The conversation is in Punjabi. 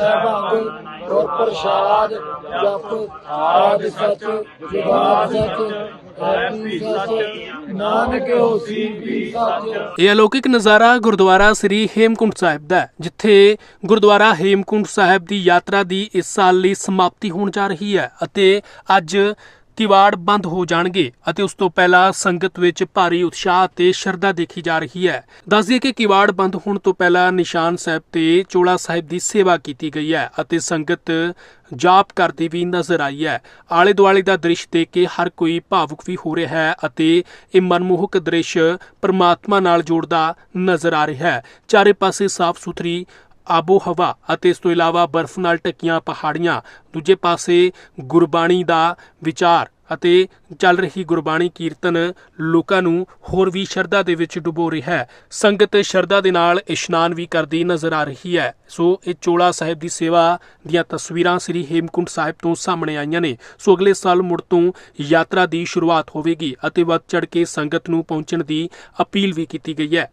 ਭੰਗ ਗੁਰ ਪ੍ਰਸਾਦ ਜਪ ਆਦ ਸਚ ਜੁਗਾਦ ਸਚ ਐਪੀ ਸਚ ਨਾਨਕ ਹੋਸੀ ਵੀ ਸਚ। ਇਹ ਅਲੌਕਿਕ ਨਜ਼ਾਰਾ ਗੁਰਦੁਆਰਾ ਸ੍ਰੀ ਹੇਮਕੁੰਟ ਸਾਹਿਬ ਦਾ ਹੈ, ਜਿੱਥੇ ਗੁਰਦੁਆਰਾ ਹੇਮਕੁੰਟ ਸਾਹਿਬ ਦੀ ਯਾਤਰਾ ਦੀ ਇਸ ਸਾਲ ਲਈ ਸਮਾਪਤੀ ਹੋਣ ਜਾ ਰਹੀ ਹੈ ਅਤੇ ਅੱਜ ਕਿਵਾੜ ਬੰਦ ਹੋ ਜਾਣਗੇ ਅਤੇ ਉਸ ਤੋਂ ਪਹਿਲਾਂ ਸੰਗਤ ਵਿੱਚ ਭਾਰੀ ਉਤਸ਼ਾਹ ਤੇ ਸ਼ਰਧਾ ਦੇਖੀ ਜਾ ਰਹੀ ਹੈ। ਦੱਸ ਕਿ ਕਿਵਾੜ ਬੰਦ ਹੋਣ ਤੋਂ ਪਹਿਲਾਂ ਨਿਸ਼ਾਨ ਸਾਹਿਬ ਤੇ ਚੋਲਾ ਸਾਹਿਬ ਦੀ ਸੇਵਾ ਕੀਤੀ ਗਈ ਹੈ ਅਤੇ ਸੰਗਤ ਜਾਪ ਕਰਦੀ ਵੀ ਨਜ਼ਰ ਆਈ ਹੈ। ਆਲੇ ਦੁਆਲੇ ਦਾ ਦ੍ਰਿਸ਼ ਦੇਖ ਕੇ ਹਰ ਕੋਈ ਭਾਵੁਕ ਵੀ ਹੋ ਰਿਹਾ ਹੈ ਅਤੇ ਇਹ ਮਨਮੋਹਕ ਦ੍ਰਿਸ਼ ਪਰਮਾਤਮਾ ਨਾਲ ਜੋੜਦਾ ਨਜ਼ਰ ਆ ਰਿਹਾ ਹੈ। ਚਾਰੇ ਪਾਸੇ ਸਾਫ਼ ਸੁਥਰੀ ਆਬੋ ਹਵਾ ਅਤੇ ਇਸ ਤੋਂ ਇਲਾਵਾ ਬਰਫ਼ ਨਾਲ ਢੱਕੀਆਂ ਪਹਾੜੀਆਂ, ਦੂਜੇ ਪਾਸੇ ਗੁਰਬਾਣੀ ਦਾ ਵਿਚਾਰ ਅਤੇ ਚੱਲ ਰਹੀ ਗੁਰਬਾਣੀ ਕੀਰਤਨ ਲੋਕਾਂ ਨੂੰ ਹੋਰ ਵੀ ਸ਼ਰਧਾ ਦੇ ਵਿੱਚ ਡੁਬੋ ਰਿਹਾ ਹੈ। ਸੰਗਤ ਸ਼ਰਧਾ ਦੇ ਨਾਲ ਇਸ਼ਨਾਨ ਵੀ ਕਰਦੀ ਨਜ਼ਰ ਆ ਰਹੀ ਹੈ। ਸੋ ਇਹ ਚੋਲਾ ਸਾਹਿਬ ਦੀ ਸੇਵਾ ਦੀਆਂ ਤਸਵੀਰਾਂ ਸ੍ਰੀ ਹੇਮਕੁੰਟ ਸਾਹਿਬ ਤੋਂ ਸਾਹਮਣੇ ਆਈਆਂ ਨੇ। ਸੋ ਅਗਲੇ ਸਾਲ ਮੁੜ ਤੋਂ ਯਾਤਰਾ ਦੀ ਸ਼ੁਰੂਆਤ ਹੋਵੇਗੀ ਅਤੇ ਵੱਧ ਚੜ ਕੇ ਸੰਗਤ ਨੂੰ ਪਹੁੰਚਣ ਦੀ ਅਪੀਲ ਵੀ ਕੀਤੀ ਗਈ ਹੈ।